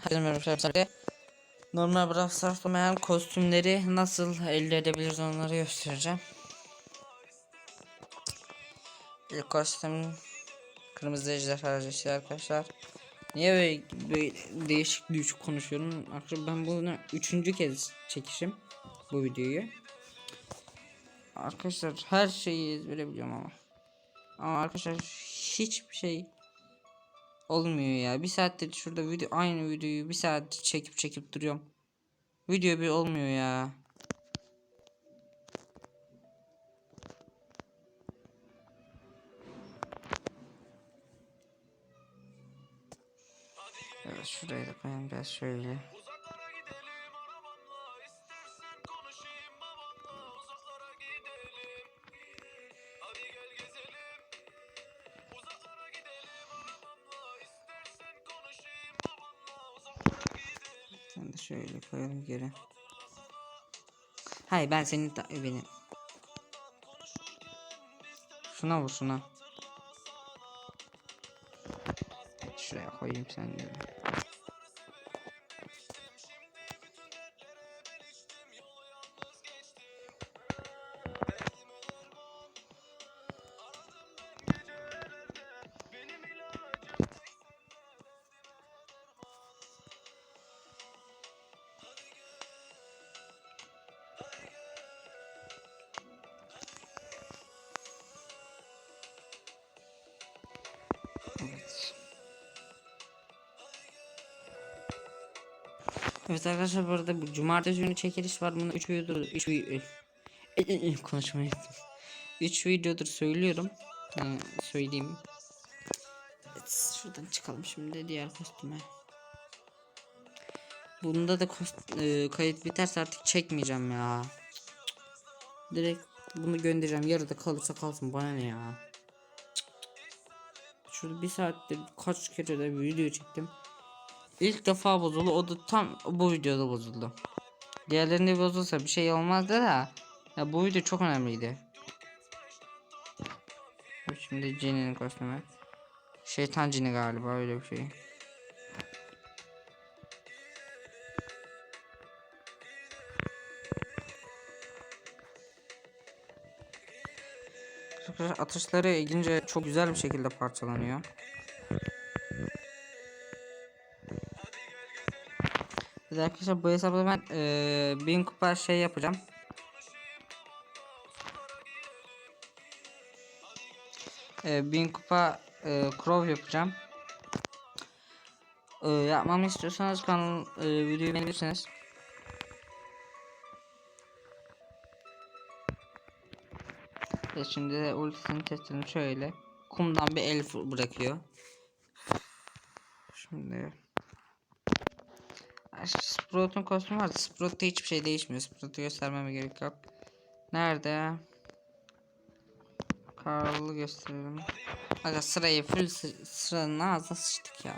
Herkese merhaba arkadaşlar. Normal Brawl Stars olmayan kostümleri nasıl elde edebiliriz onları göstereceğim. İlk kostüm kırmızı ejderha işte arkadaşlar. Niye böyle, böyle değişik değişik konuşuyorum? Arkadaşlar ben bunu üçüncü kez çekişim bu videoyu. Arkadaşlar her şeyi ezbere biliyorum ama. Ama arkadaşlar hiçbir şey olmuyor ya. Bir saattir şurada video aynı videoyu bir saat çekip çekip duruyorum. Video bir olmuyor ya. Evet şurayı da koyayım biraz şöyle. Şöyle geri. Hayır ben senin ta benim. Şuna vur şuna. Şuraya koyayım sen de. Evet arkadaşlar bu arada bu cumartesi günü çekiliş var. Bunu 3 videodur 3 video konuşmayı unuttum. 3 videodur söylüyorum. Yani söyleyeyim. Şuradan çıkalım şimdi diğer kostüme. Bunda da kost e, kayıt biterse artık çekmeyeceğim ya. Direkt bunu göndereceğim. Yarıda kalırsa kalsın bana ne ya. Şurada bir saattir kaç kere de video çektim. İlk defa bozuldu. O da tam bu videoda bozuldu. Diğerlerinde bozulsa bir şey olmazdı da. Ya bu video çok önemliydi. Şimdi Jenny'nin kostümü. Şeytan cini galiba öyle bir şey. Atışları ilgince çok güzel bir şekilde parçalanıyor. De arkadaşlar bu hesapta ben eee 1000 kupa şey yapacağım. Eee 1000 kupa eee Crow yapacağım. Eee yapmamı istiyorsanız kanal eee videoyu beğenirseniz Ve şimdi de ultisini testini şöyle kumdan bir el bırakıyor. Şimdi Sprout'un kostümü vardı. Sprout'ta hiçbir şey değişmiyor. Sprout'u göstermeme gerek yok. Nerede? Karl'ı gösterelim. Aga sırayı full sı sıranın ağzına sıçtık ya.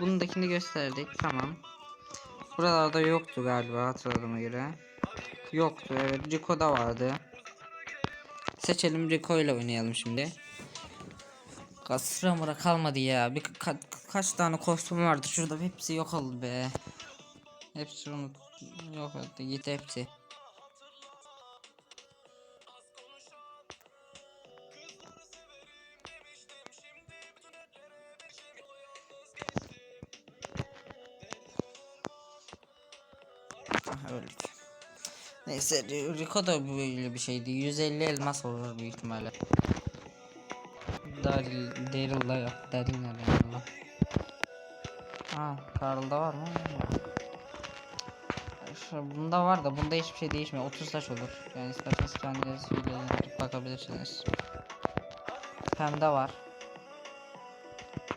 Bundakini gösterdik. Tamam. Buralarda yoktu galiba hatırladığıma göre. Yoktu evet. Rico'da vardı. Seçelim Rico ile oynayalım şimdi. Kasıra mıra kalmadı ya. Bir ka kaç tane kostüm vardı şurada hepsi yok oldu be. Hepsi unut yok oldu gitti hepsi. Neyse Rico da böyle bir şeydi. 150 elmas olur büyük ihtimalle. Daryl, Daryl'da yok. Daryl nerede Allah. Ha, Karl'da var mı? Şu, bunda var da bunda hiçbir şey değişmiyor. 30 taş olur. Yani isterseniz kendiniz videolarına bakabilirsiniz. Pem'de var.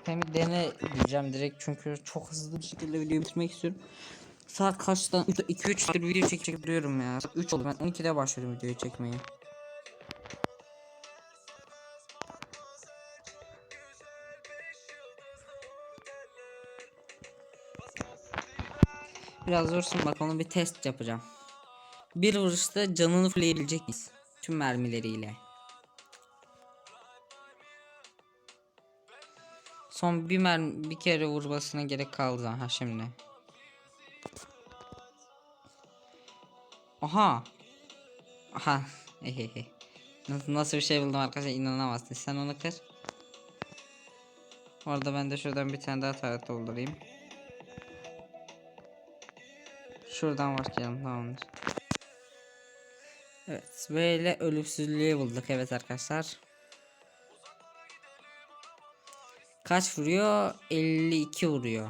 Pem'i dene diyeceğim direkt çünkü çok hızlı bir şekilde video bitirmek istiyorum. Saat kaçtan 2-3'tür video çekip duruyorum ya. 3 oldu ben 12'de başladım videoyu çekmeye. Biraz zorsun bakalım bir test yapacağım. Bir vuruşta canını fullleyebilecek miyiz? Tüm mermileriyle. Son bir mer bir kere vurmasına gerek kaldı ha şimdi. Aha. Aha. Nasıl, nasıl bir şey buldum arkadaşlar inanamazsınız. Sen onu kır. Orada ben de şuradan bir tane daha taret doldurayım. Şuradan başlayalım tamamdır. Evet böyle ölümsüzlüğü bulduk evet arkadaşlar. Kaç vuruyor? 52 vuruyor.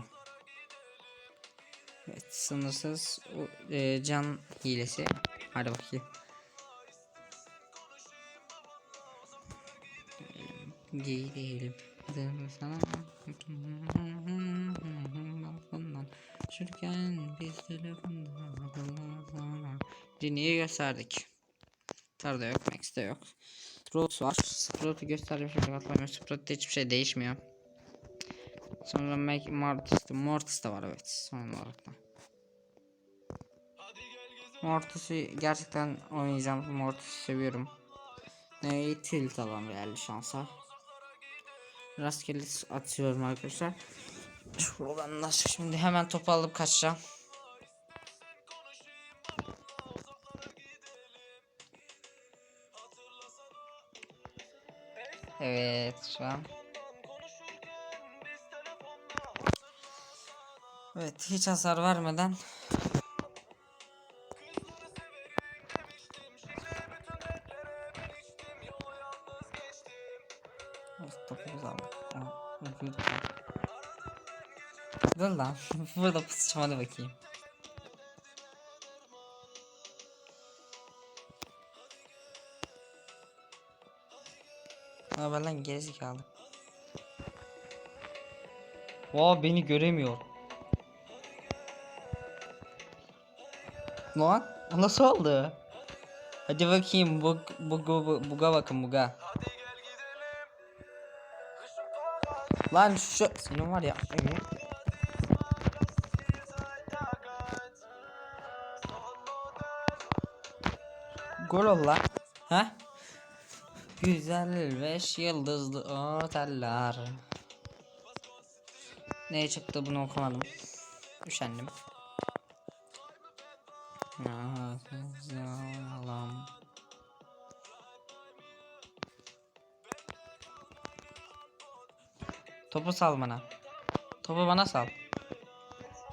Evet sınırsız e, can hilesi. Hadi bakayım. Gidelim. Gidelim sana. Balkondan Şurken biz telefonda sana. Dinleyi gösterdik. Tarda yok, Max'te yok. Rhodes var. Sprout'u gösterdim şimdi hatırlamıyorum. Sprout'ta hiçbir şey değişmiyor. Sonra Mac Mortis, Mortis de var evet son olarak da. Mortis'i gerçekten oynayacağım. Mortis'i seviyorum. Neyi tilt alan geldi şansa. Rastgele atıyorum arkadaşlar. Şuradan nasıl şimdi hemen topu alıp kaçacağım. Evet şu an. Evet hiç hasar vermeden Evet, topu güzel. Dur lan. Burada pusacağım hadi bakayım. Ne haber lan gerizekalı. Vaa beni göremiyor. Lan o nasıl oldu? Hadi bakayım bug bug bug buga bakın buga. Lan şu senin var ya. Gol ol lan. Ha? Güzel beş yıldızlı oteller. Ne çıktı bunu okumadım. Üşendim. Yalan. Topu sal bana. Topu bana sal.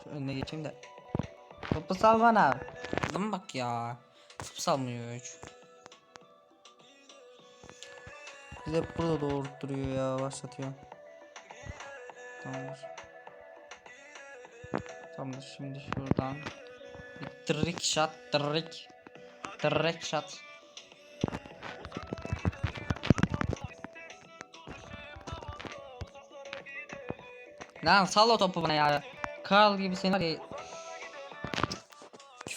Şu önüne geçeyim de. Topu sal bana. Adam bak ya. Salmıyor hiç. Bir de burada doğurtturuyor ya başlatıyor. Tamamdır. Tamamdır şimdi şuradan. Trick shot trick. Trick shot. Lan sal o topu bana ya. Karl gibi seni var ya.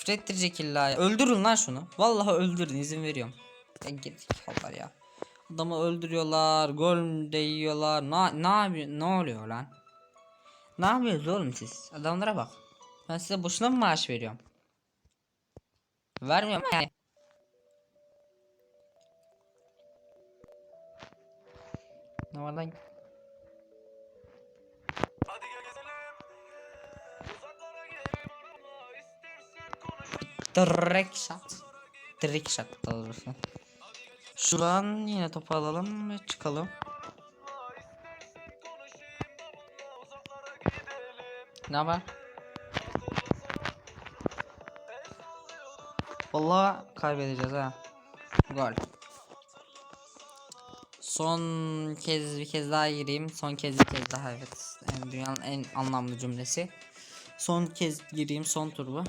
Küfür ettirecek illa ya. Öldürün lan şunu. Vallahi öldürün izin veriyorum. Ben gerizekalılar ya. Adamı öldürüyorlar, gol değiyorlar. Ne ne? Ne oluyor lan? Ne yapıyorsunuz oğlum siz? Adamlara bak. Ben size boşuna mı maaş veriyorum? Vermiyorum yani. Ne var lan? Direkt shot. Direkt shot doğrusu. Şuradan yine topu alalım ve çıkalım. Ne haber? Vallahi kaybedeceğiz ha. Gol. Son kez bir kez daha gireyim. Son kez bir kez daha evet. Yani dünyanın en anlamlı cümlesi. Son kez gireyim son tur bu.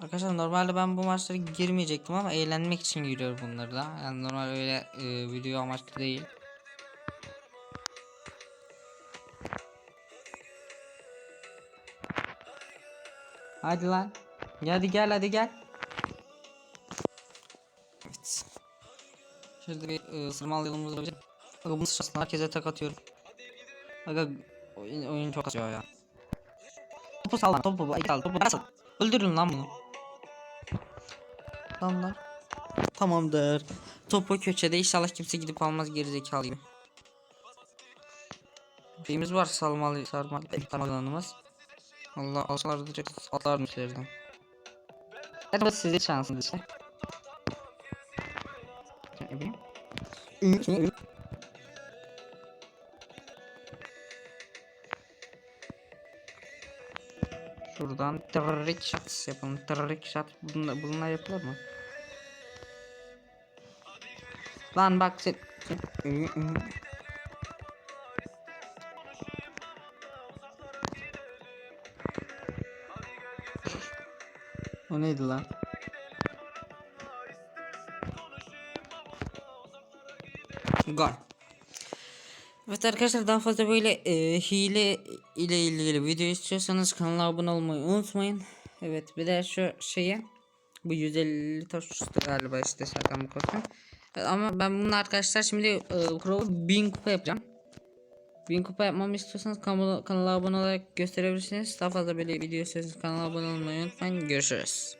Arkadaşlar normalde ben bu maçlara girmeyecektim ama eğlenmek için giriyorum bunları da. Yani normal öyle e, video amaçlı değil. Hadi lan. Hadi gel hadi gel. Evet. Şurada bir e, ısırmalı yolumuz olabilir. Aga bunu sıçrasın herkese tak atıyorum. Aga oyun, oyun çok kasıyor ya. Topu sal lan topu ay sal topu nasıl? Öldürün lan bunu. Tamamdır. Tamamdır. Topu köşede inşallah kimse gidip almaz gerizekalı gibi. şeyimiz var salmalı sarmalı sarmalı alanımız. Allah alsalar direkt atlardım içeriden. Hadi bu sizin şansınız işte. Ne bileyim. Şuradan trick shot yapalım. Trick shot bununla, bununla yapılır mı? Lan bak sen... o neydi lan? Gol. Evet arkadaşlar daha fazla böyle e, hile ile ilgili video istiyorsanız kanala abone olmayı unutmayın. Evet bir de şu şeye bu 150 taş galiba işte şaka mı. Evet, ama ben bunu arkadaşlar şimdi e, Crow'u 1000 kupa yapacağım. 1000 kupa yapmamı istiyorsanız kanala, kanala abone olarak gösterebilirsiniz. Daha fazla böyle video istiyorsanız kanala abone olmayı unutmayın. Görüşürüz.